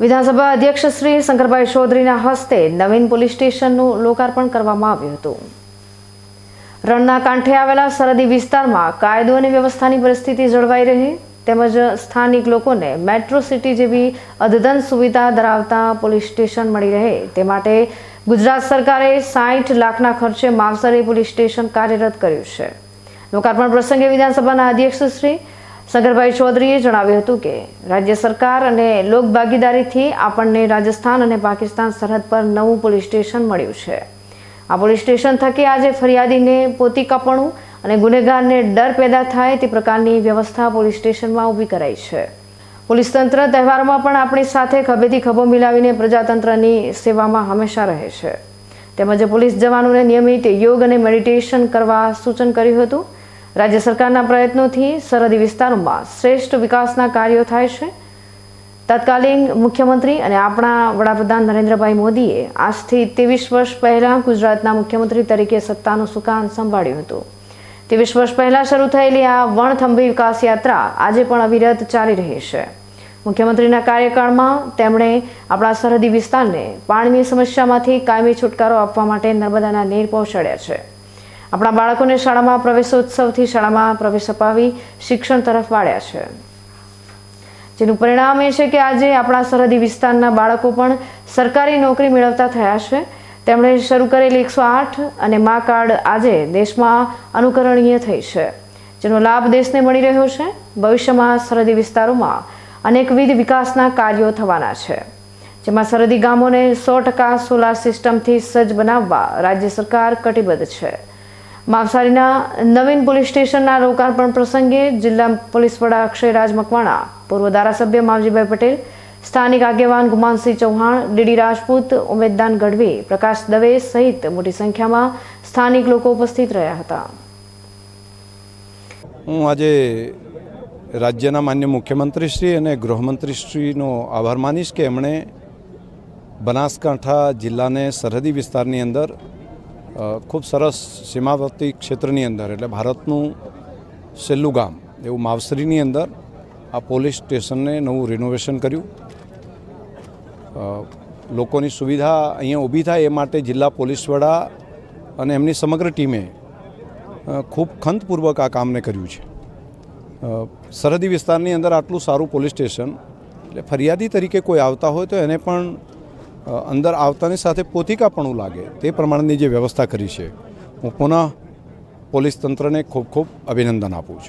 વિધાનસભા અધ્યક્ષ શ્રી શંકરભાઈ ચૌધરીના હસ્તે નવીન પોલીસ સ્ટેશનનું લોકાર્પણ કરવામાં આવ્યું હતું. રણના કાંઠે આવેલા સરહદી વિસ્તારમાં કાયદો અને વ્યવસ્થાની પરિસ્થિતિ જળવાઈ રહે, તેમજ સ્થાનિક લોકોને મેટ્રો સિટી જેવી અદ્યતન સુવિધા ધરાવતા પોલીસ સ્ટેશન મળી રહે. તે માટે ગુજરાત સરકારે સાઠ લાખના ખર્ચે માવસરી પોલીસ સ્ટેશન કાર્યરત કર્યું છે. લોકાર્પણ પ્રસંગે વિધાનસભાના અધ્યક્ષ શ્રી શંકરભાઈ ચૌધરીએ જણાવ્યું હતું કે, રાજ્ય સરકાર અને લોક ભાગીદારીથી આપણને રાજસ્થાન અને પાકિસ્તાન સરહદ પર નવું પોલીસ સ્ટેશન મળ્યું છે. આ પોલીસ સ્ટેશન થકી આજે ફરિયાદીને પોતી કપણું અને ગુનેગારને ડર પેદા થાય તે પ્રકારની વ્યવસ્થા પોલીસ સ્ટેશનમાં ઊભી કરાઈ છે. પોલીસ તંત્ર તહેવારોમાં પણ આપણી સાથે ખભેથી ખભો મિલાવીને પ્રજાતંત્રની સેવામાં હંમેશા રહે છે. તેમજ પોલીસ જવાનોને નિયમિત યોગ અને મેડિટેશન કરવા સૂચન કર્યું હતું. રાજ્ય સરકારના પ્રયત્નોથી સરહદી વિસ્તારોમાં શ્રેષ્ઠ વિકાસના કાર્યો થાય છે. તત્કાલીન મુખ્યમંત્રી અને આપણા વડાપ્રધાન નરેન્દ્રભાઈ મોદીએ આજથી ત્રેવીસ વર્ષ પહેલા ગુજરાતના મુખ્યમંત્રી તરીકે સત્તાનું સુકાન સંભાળ્યું હતું. ત્રેવીસ વર્ષ પહેલા શરૂ થયેલી આ વણથંભી વિકાસ યાત્રા આજે પણ અવિરત ચાલી રહી છે. મુખ્યમંત્રીના કાર્યકાળમાં તેમણે આપણા સરહદી વિસ્તારને પાણીની સમસ્યામાંથી કાયમી છુટકારો આપવા માટે નર્મદાના નીર પહોંચાડ્યા છે. આપણા બાળકોને શાળામાં પ્રવેશોત્સવથી શાળામાં પ્રવેશ અપાવી શિક્ષણ તરફ વાળ્યા છે. જેનું પરિણામ એ છે કે આજે આપણા સરહદી વિસ્તારના બાળકો પણ સરકારી નોકરી મેળવતા થયા છે. તેમણે શરૂ કરેલી એકસો આઠ અને મા કાર્ડ આજે દેશમાં અનુકરણીય થઈ છે. જેનો લાભ દેશને મળી રહ્યો છે. ભવિષ્યમાં સરહદી વિસ્તારોમાં અનેકવિધ વિકાસના કાર્યો થવાના છે. જેમાં સરહદી ગામોને સો ટકા સોલાર સિસ્ટમથી સજ્જ બનાવવા રાજ્ય સરકાર કટિબદ્ધ છે. માવસારીના નવીન પોલીસ સ્ટેશનના લોકાર્પણ પ્રસંગે જિલ્લા પોલીસ વડા અક્ષયરાજ મકવાણા, પૂર્વ ધારાસભ્ય માવજીભાઈ પટેલ, સ્થાનિક આગેવાન ગુમાનસિંહ ચૌહાણ, ડીડી રાજપૂત ઉમેદદાન ગઢવી, પ્રકાશ દવે સહિત મોટી સંખ્યામાં સ્થાનિક લોકો ઉપસ્થિત રહ્યા હતા. હું આજે રાજ્યના માન્ય મુખ્યમંત્રીશ્રી અને ગૃહમંત્રીશ્રીનો આભાર માનીશ કે એમણે બનાસકાંઠા જિલ્લાને સરહદી વિસ્તારની અંદર ખૂબ સરસ સીમાવર્તી ક્ષેત્રની અંદર, એટલે ભારતનું છેલ્લું ગામ એવું માવસરીની અંદર આ પોલીસ સ્ટેશનને નવું રિનોવેશન કર્યું. લોકોની સુવિધા અહીંયા ઊભી થાય એ માટે જિલ્લા પોલીસ વડા અને એમની સમગ્ર ટીમે ખૂબ ખંતપૂર્વક આ કામને કર્યું છે. સરહદી વિસ્તારની અંદર આટલું સારું પોલીસ સ્ટેશન, એટલે ફરિયાદી તરીકે કોઈ આવતા હોય તો એને પણ અંદર આવતાની સાથે પોતિકાપણું લાગે. તે પ્રમાણેની જે વ્યવસ્થા કરી છે, હું પુનઃ પોલીસ તંત્રને ખૂબ ખૂબ અભિનંદન આપું છું.